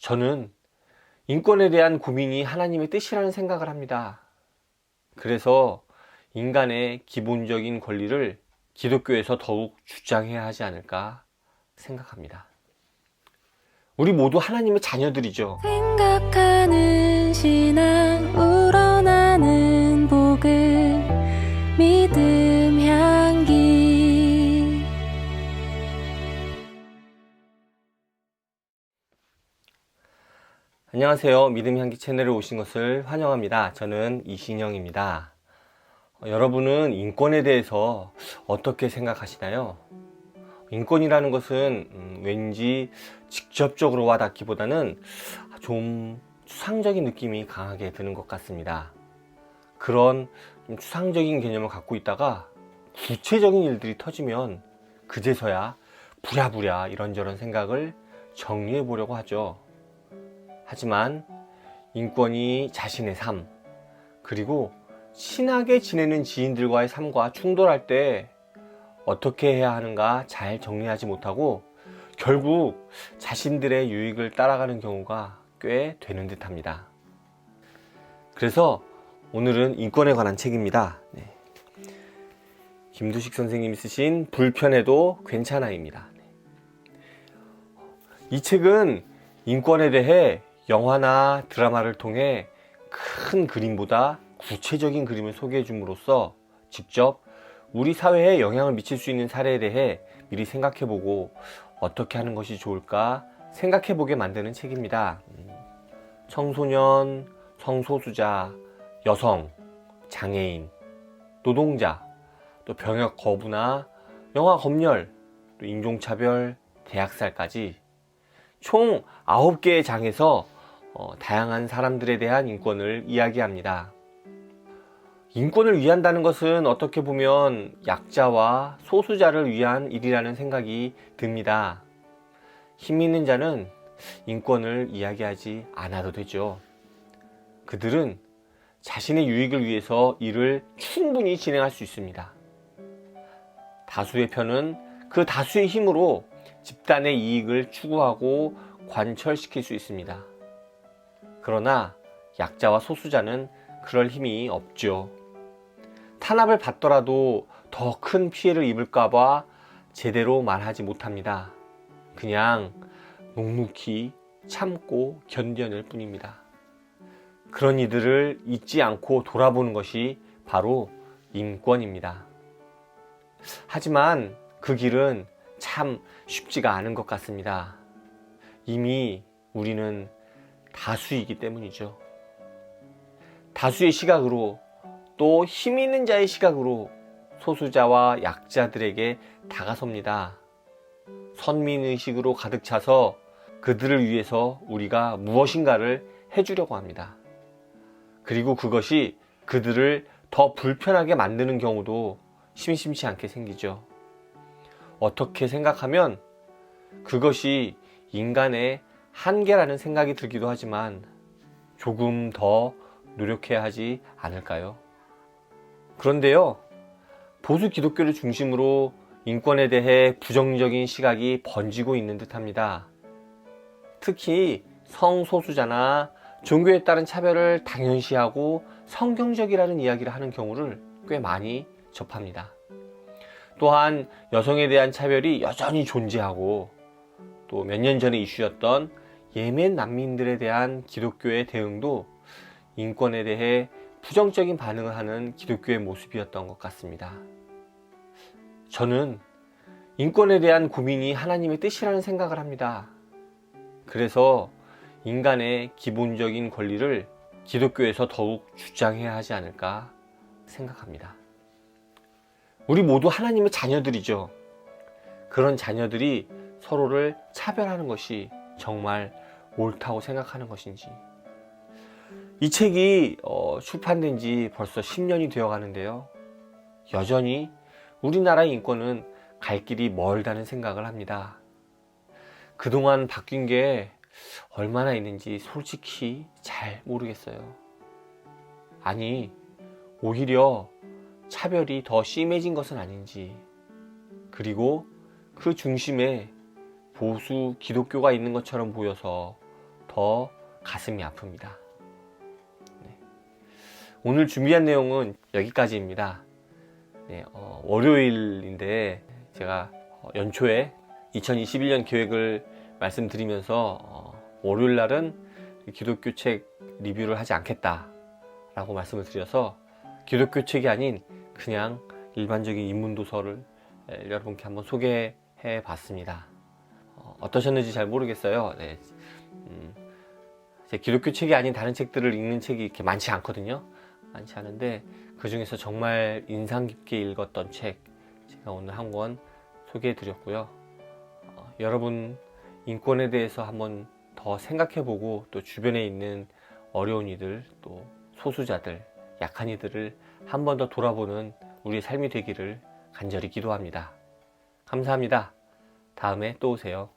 저는 인권에 대한 고민이 하나님의 뜻이라는 생각을 합니다. 그래서 인간의 기본적인 권리를 기독교에서 더욱 주장해야 하지 않을까 생각합니다. 우리 모두 하나님의 자녀들이죠. 생각하는 신앙 우러나는 복음 믿음 안녕하세요. 믿음 향기 채널에 오신 것을 환영합니다. 저는 이신영입니다. 어, 여러분은 인권에 대해서 어떻게 생각하시나요? 인권이라는 것은 음, 왠지 직접적으로 와닿기보다는 좀 추상적인 느낌이 강하게 드는 것 같습니다. 그런 좀 추상적인 개념을 갖고 있다가 구체적인 일들이 터지면 그제서야 부랴부랴 이런저런 생각을 정리해 보려고 하죠. 하지만 인권이 자신의 삶, 그리고 친하게 지내는 지인들과의 삶과 충돌할 때 어떻게 해야 하는가 잘 정리하지 못하고 결국 자신들의 유익을 따라가는 경우가 꽤 되는 듯 합니다. 그래서 오늘은 인권에 관한 책입니다. 네. 김두식 선생님이 쓰신 불편해도 괜찮아입니다. 네. 이 책은 인권에 대해 영화나 드라마를 통해 큰 그림보다 구체적인 그림을 소개해 줌으로써 직접 우리 사회에 영향을 미칠 수 있는 사례에 대해 미리 생각해 보고 어떻게 하는 것이 좋을까 생각해 보게 만드는 책입니다. 음, 청소년, 성소수자, 여성, 장애인, 노동자, 또 병역 거부나 영화 검열, 또 인종차별, 대학살까지 총 9개의 장에서 어, 다양한 사람들에 대한 인권을 이야기합니다. 인권을 위한다는 것은 어떻게 보면 약자와 소수자를 위한 일이라는 생각이 듭니다. 힘 있는 자는 인권을 이야기하지 않아도 되죠. 그들은 자신의 유익을 위해서 일을 충분히 진행할 수 있습니다. 다수의 편은 그 다수의 힘으로 집단의 이익을 추구하고 관철시킬 수 있습니다. 그러나 약자와 소수자는 그럴 힘이 없죠. 탄압을 받더라도 더 큰 피해를 입을까봐 제대로 말하지 못합니다. 그냥 묵묵히 참고 견뎌낼 뿐입니다. 그런 이들을 잊지 않고 돌아보는 것이 바로 인권입니다. 하지만 그 길은 참 쉽지가 않은 것 같습니다. 이미 우리는 다수이기 때문이죠. 다수의 시각으로 또 힘 있는 자의 시각으로 소수자와 약자들에게 다가섭니다. 선민의식으로 가득 차서 그들을 위해서 우리가 무엇인가를 해주려고 합니다. 그리고 그것이 그들을 더 불편하게 만드는 경우도 심심치 않게 생기죠. 어떻게 생각하면 그것이 인간의 한계라는 생각이 들기도 하지만 조금 더 노력해야 하지 않을까요? 그런데요, 보수 기독교를 중심으로 인권에 대해 부정적인 시각이 번지고 있는 듯 합니다. 특히 성소수자나 종교에 따른 차별을 당연시하고 성경적이라는 이야기를 하는 경우를 꽤 많이 접합니다. 또한 여성에 대한 차별이 여전히 존재하고 또 몇 년 전에 이슈였던 예멘 난민들에 대한 기독교의 대응도 인권에 대해 부정적인 반응을 하는 기독교의 모습이었던 것 같습니다. 저는 인권에 대한 고민이 하나님의 뜻이라는 생각을 합니다. 그래서 인간의 기본적인 권리를 기독교에서 더욱 주장해야 하지 않을까 생각합니다. 우리 모두 하나님의 자녀들이죠. 그런 자녀들이 서로를 차별하는 것이 정말 옳다고 생각하는 것인지. 이 책이 어, 출판된 지 벌써 10년이 되어 가는데요. 여전히 우리나라의 인권은 갈 길이 멀다는 생각을 합니다. 그동안 바뀐 게 얼마나 있는지 솔직히 잘 모르겠어요. 아니, 오히려 차별이 더 심해진 것은 아닌지, 그리고 그 중심에 보수 기독교가 있는 것처럼 보여서 더 가슴이 아픕니다. 네. 오늘 준비한 내용은 여기까지입니다. 네, 어, 월요일인데 제가 어, 연초에 2021년 계획을 말씀드리면서 어, 월요일 날은 기독교 책 리뷰를 하지 않겠다라고 말씀을 드려서 기독교 책이 아닌 그냥 일반적인 인문 도서를 에, 여러분께 한번 소개해 봤습니다. 어, 어떠셨는지 잘 모르겠어요. 네. 음, 제 기독교 책이 아닌 다른 책들을 읽는 책이 이렇게 많지 않거든요. 많지 않은데 그 중에서 정말 인상 깊게 읽었던 책 제가 오늘 한 권 소개해 드렸고요. 어, 여러분 인권에 대해서 한번 더 생각해 보고 또 주변에 있는 어려운 이들 또 소수자들 약한 이들을 한 번 더 돌아보는 우리의 삶이 되기를 간절히 기도합니다. 감사합니다. 다음에 또 오세요.